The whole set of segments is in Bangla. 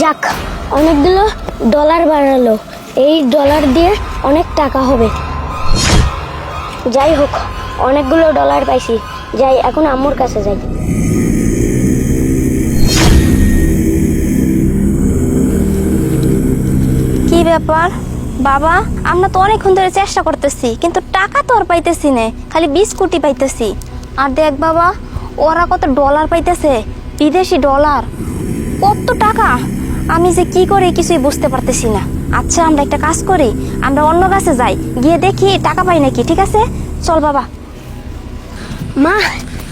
যাক, অনেকগুলো ডলার বাড়ালো। এই ডলার দিয়ে অনেক টাকা হবে। যাই হোক, অনেকগুলো ডলার পাইছি। যাই, এখন আম্মুর কাছে যাই। কি ব্যাপার? বাবা, আমরা তো অনেকক্ষণ ধরে চেষ্টা করতেছি, কিন্তু টাকা তো আর পাইতেছি না, খালি বিস্কুটই পাইতেছি। আর দেখ বাবা, ওরা কত ডলার পাইতেছে, বিদেশি ডলার কত টাকা? আমি যে কি করে কিছুই বুঝতে পারতেছি না। আচ্ছা আমরা একটা কাজ করি আমরা অন্য কাছে যাই গিয়ে দেখি টাকা পাই নাকি ঠিক আছে? চল বাবা। মা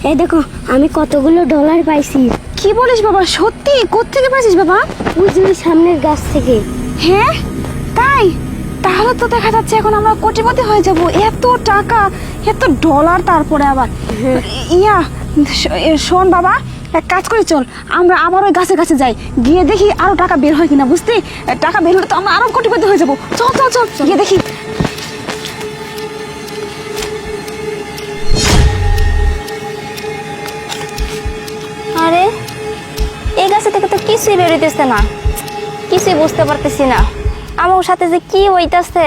এই দেখো আমি কতগুলো ডলার পাইছি। কি বলিস বাবা সত্যি? কোত্থেকে পাচ্ছিস বাবা? ওই যে ওই সামনের গাছ থেকে। হ্যাঁ? তাই? তাহলে তো দেখা যাচ্ছে এখন আমরা কোটিপতি হয়ে যাব। এত টাকা এত ডলার তারপরে আবার। ইয়া শোন বাবা এক কাজ করে, চল। আমরা আবার ওই গাছের কাছে যাই। গিয়ে দেখি আরও টাকা বের হয় কিনা বুঝতে টাকা বের হলে তো আমরা আরও কোটিপতি হয়ে যাব। চল চল চল, গিয়ে দেখি। আরে, এই গাছে থেকে তো কিছুই বেরোইতেছে না। কিছুই বুঝতে পারতেছি না। আমার সাথে যে কি হইতাছে?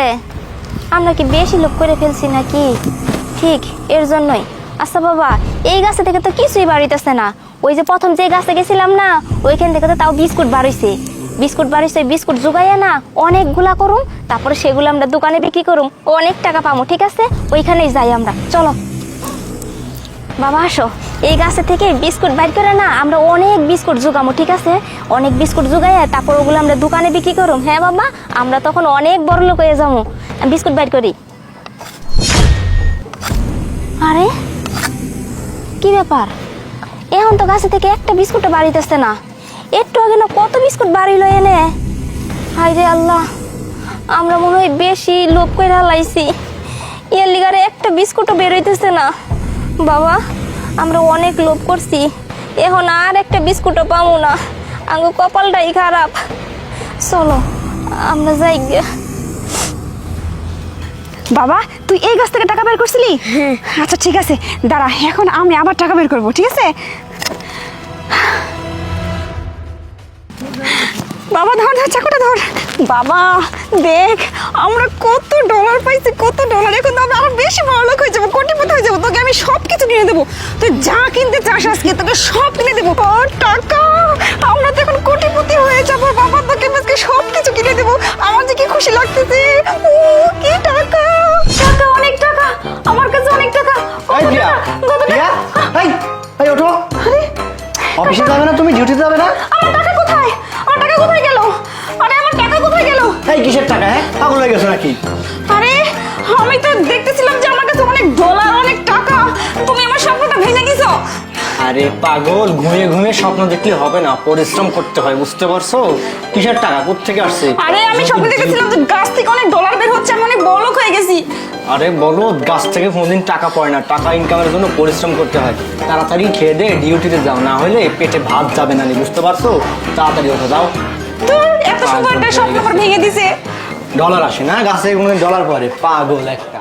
আমরা কি বেশি লোক করে ফেলছি নাকি? ঠিক, এর জন্যই। আচ্ছা বাবা, এই গাছে থেকে তো কিছুই বাড়িতেছে না। ওই যে প্রথম যে গাছে গেছিলাম না, ওইখান থেকে তো তাও বিস্কুট বাড়িছে। বিস্কুট বাড়িছে বিস্কুট জোগাইয়া না অনেকগুলা করুম, তারপরে সেগুলো আমরা দোকানে বিক্রি করুম, অনেক টাকা পাবো ঠিক আছে? ওইখানেই যাই আমরা, চলো। বাবা, আসো। এই গাছে থেকে বিস্কুট বাইর করে না, আমরা অনেক বিস্কুট জোগামো, ঠিক আছে? অনেক বিস্কুট জোগাই তারপর ওগুলো আমরা দোকানে বিক্রি করুম। হ্যাঁ বাবা, আমরা তখন অনেক বড় লোক হয়ে যাব বিস্কুট বাইর করি। কি ব্যাপার? এখন তো গাছে থেকে একটা বিস্কুটও বাড়িতেছে না। একটু আগে না কত বিস্কুট বাড়িলো এনে? হাই রে আল্লাহ, আমরা মনে হয় বেশি লোভ করে হালাইছি এর লিগারে একটা বিস্কুটও বেরোইতেছে না। বাবা, আমরা অনেক লোভ করছি। এখন আর একটা বিস্কুটও পাবো না। আঙ্গু কপালটাই খারাপ। চলো, আমরা যাই গে। বাবা তুই এই গাছ থেকে টাকা বের করছিলি? আচ্ছা ঠিক আছে। দাঁড়া এখন আমি আবার টাকা বের করব ঠিক আছে? বাবা ধর ধর চাকুটা ধর। বাবা দেখ আমরা কত ডলার পাইছি কত ডলার এখন আমরা আরও বেশি বড় লোক হয়ে যাব কোটিপতি হয়ে যাব তোকে আমি সব কিছু কিনে দেবো। তুই যা কিনতে চাস আজকে তোকে সব কিনে দেবো। টাকা! আমরা তো এখন কোটিপতি হয়ে যাব বাবা তোকে আজকে সব কিছু কিনে দেবো। আমার যে কি খুশি লাগতেছে? অফিসে যাবে না তুমি ডিউটিতে যাবে না? আমার টাকা কোথায়? আমার টাকা কোথায় গেল? আরে আমার টাকা কোথায় গেল? এই কিসের টাকা হ্যাঁ? পাগল হয়ে গেছো নাকি? আরে আরে পাগল ঘুমিয়ে ঘুমিয়ে স্বপ্ন দেখলে হবে না পরিশ্রম করতে হয় বুঝতে পারছ? কিসের টাকা? কোথেকে আসছে? আরে আমি স্বপ্নে দেখেছিলাম যে গাছ থেকে অনেক ডলার বের হচ্ছে আমি অনেক বড়লোক হয়ে গেছি। আরে বলো গাছ থেকে কোনোদিন টাকা পড়ে না টাকা ইনকামের জন্য পরিশ্রম করতে হয়। তাড়াতাড়ি খেয়ে দে ডিউটিতে যাও না হলে পেটে ভাত যাবে না নি, বুঝতে পারছ? তাড়াতাড়ি ওঠো যাও। এত সুন্দর একটা স্বপ্ন ভেঙে দিছে। ডলার আসে না গাছে কোনোদিন ডলার পড়ে পাগল একটা।